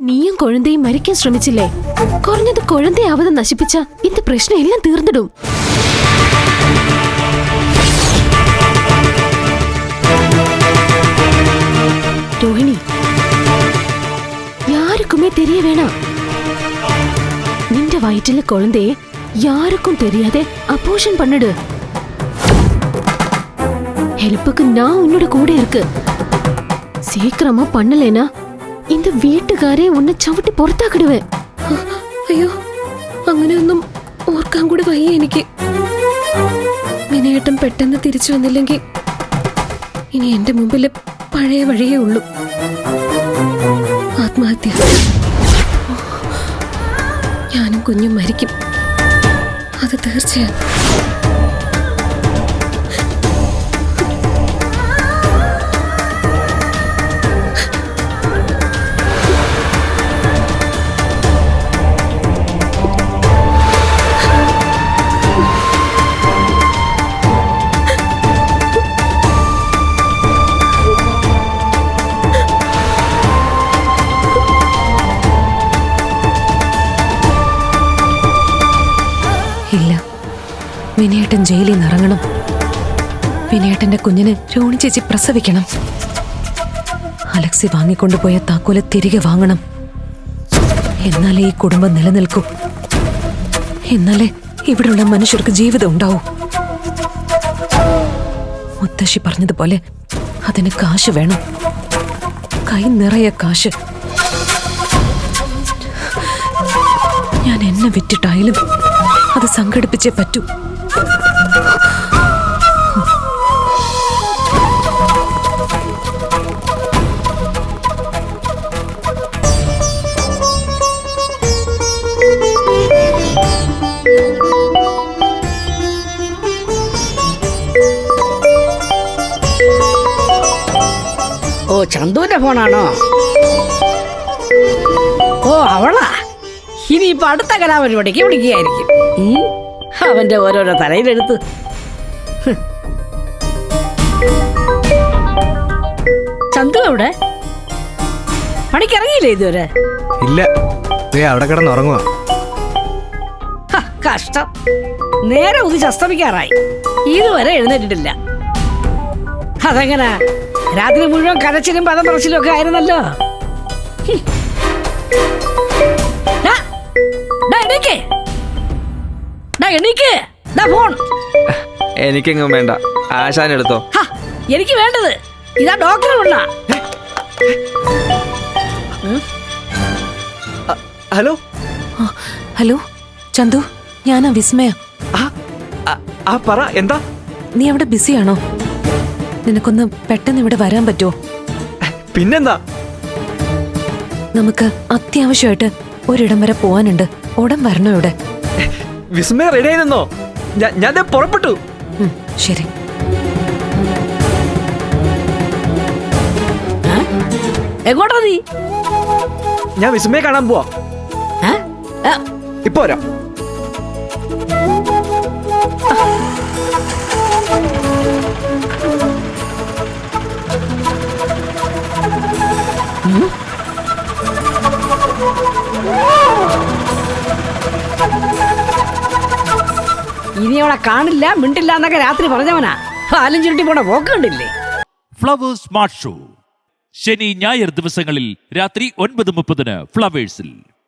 നീയും കുഴന്തയും മരിക്കാൻ ശ്രമിച്ചില്ലേ കുറഞ്ഞത് കുഴന്തയാവത് നശിപ്പിച്ച ഇന്റെ പ്രശ്നം എല്ലാം തീർന്നിടും രോഹിണി யாருக்குமே தெரிய வேணாம் நின்ற வயிற்றுல குழந்தைய யாருக்கும் தெரியாதே அபோஷன் பண்ணிடு ஹெல்ப்புக்கு நான் உன்னோட கூட இருக்கு சீக்கிரமா பண்ணலைனா இந்த വീട്ടുകാരെ ഉന്നെ ചവിട്ടി പുറത്താക്കിടുവേ അയ്യോ അങ്ങനെയൊന്നും ഓർക്കാൻ കൂടി വയ്യ എനിക്ക് വിനയേട്ടൻ പെട്ടെന്ന് തിരിച്ചു വന്നില്ലെങ്കിൽ ഇനി എന്റെ മുമ്പിൽ പഴയ വഴിയേ ഉള്ളൂ ആത്മഹത്യ ഞാനും കുഞ്ഞും മരിക്കും അത് തീർച്ചയാണ് വിനയേട്ടൻ ജയിലിൽ നിന്ന് ഇറങ്ങണം. വിനയേട്ടന്റെ കുഞ്ഞിന് രോണി ചേച്ചി പ്രസവിക്കണം. അലക്സി വാങ്ങിക്കൊണ്ടുപോയ താക്കോൽ തിരികെ വാങ്ങണം. എന്നാലേ ഈ കുടുംബം നിലനിൽക്കൂ. എന്നാലേ ഇവിടെയുള്ള മനുഷ്യർക്ക് ജീവിതം ഉണ്ടാവൂ. മുത്തശ്ശി പറഞ്ഞതുപോലെ അതിന് കാശ് വേണം. കൈ നിറയെ കാശ്. ഞാൻ എന്നെ വിറ്റിട്ടായാലും അത് സംഘടിപ്പിച്ചേ പറ്റൂ. ഓ ചന്തുവിന്റെ ഫോണാണോ? ഓ അവളാ. ഇനിയിപ്പൊ അടുത്ത കലാപരിപാടിക്ക് വിളിക്കുകയായിരിക്കും. അവന്റെ ഓരോരോ തലയിലെടുത്ത്. ചന്തു എവിടെ? പണിക്കിറങ്ങിയില്ലേ ഇതുവരെ? ഇല്ല. ദേ അവിടെ കിടന്ന് ഉറങ്ങുക കഷ്ടം. നേരെ ഉദിച്ച് അസ്തമിക്കാറായി ഇതുവരെ എഴുന്നേറ്റിട്ടില്ല. അതെങ്ങനെ? രാത്രി മുഴുവൻ കരച്ചിലും പദം പറച്ചിലും ഒക്കെ ആയിരുന്നല്ലോ. എണീക്ക്. ഫോൺ. എനിക്കെങ്ങും വേണ്ട. ആശാൻ എടുത്തോ. എനിക്ക് വേണ്ടത്. ഇതാ ഡോക്ടറെ ഉള്ള ഹലോ? ഹലോ ചന്തു ഞാനാ വിസ്മയ. ആ ആ, ആ പറ എന്താ? നീ അവിടെ ബിസിയാണോ? നിനക്കൊന്ന് പെട്ടെന്ന് ഇവിടെ വരാൻ പറ്റുമോ പിന്നെന്താ? നമുക്ക് അത്യാവശ്യമായിട്ട് ഒരിടം വരെ പോവാനുണ്ട്. ഉടൻ വരണോ ഇവിടെ? വിസ്മയ റെഡി ആയി നിന്നോ ഞാൻ പുറപ്പെട്ടു. ശരി. എങ്ങോട്ടാ നീ? ഞാൻ വിസ്മയെ കാണാൻ പോവാ. ഇപ്പൊ വരാം. ഇനി അവളെ കാണില്ല മിണ്ടില്ല എന്നൊക്കെ രാത്രി പറഞ്ഞവനാ. പാലും ചുരുട്ടി പോണ പോക്ക് കണ്ടില്ലേ? ഫ്ലവേഴ്സ് സ്മാർട്ട് ഷോ ശനി ഞായർ ദിവസങ്ങളിൽ രാത്രി ഒൻപത് മുപ്പതിന് ഫ്ലവേഴ്സിൽ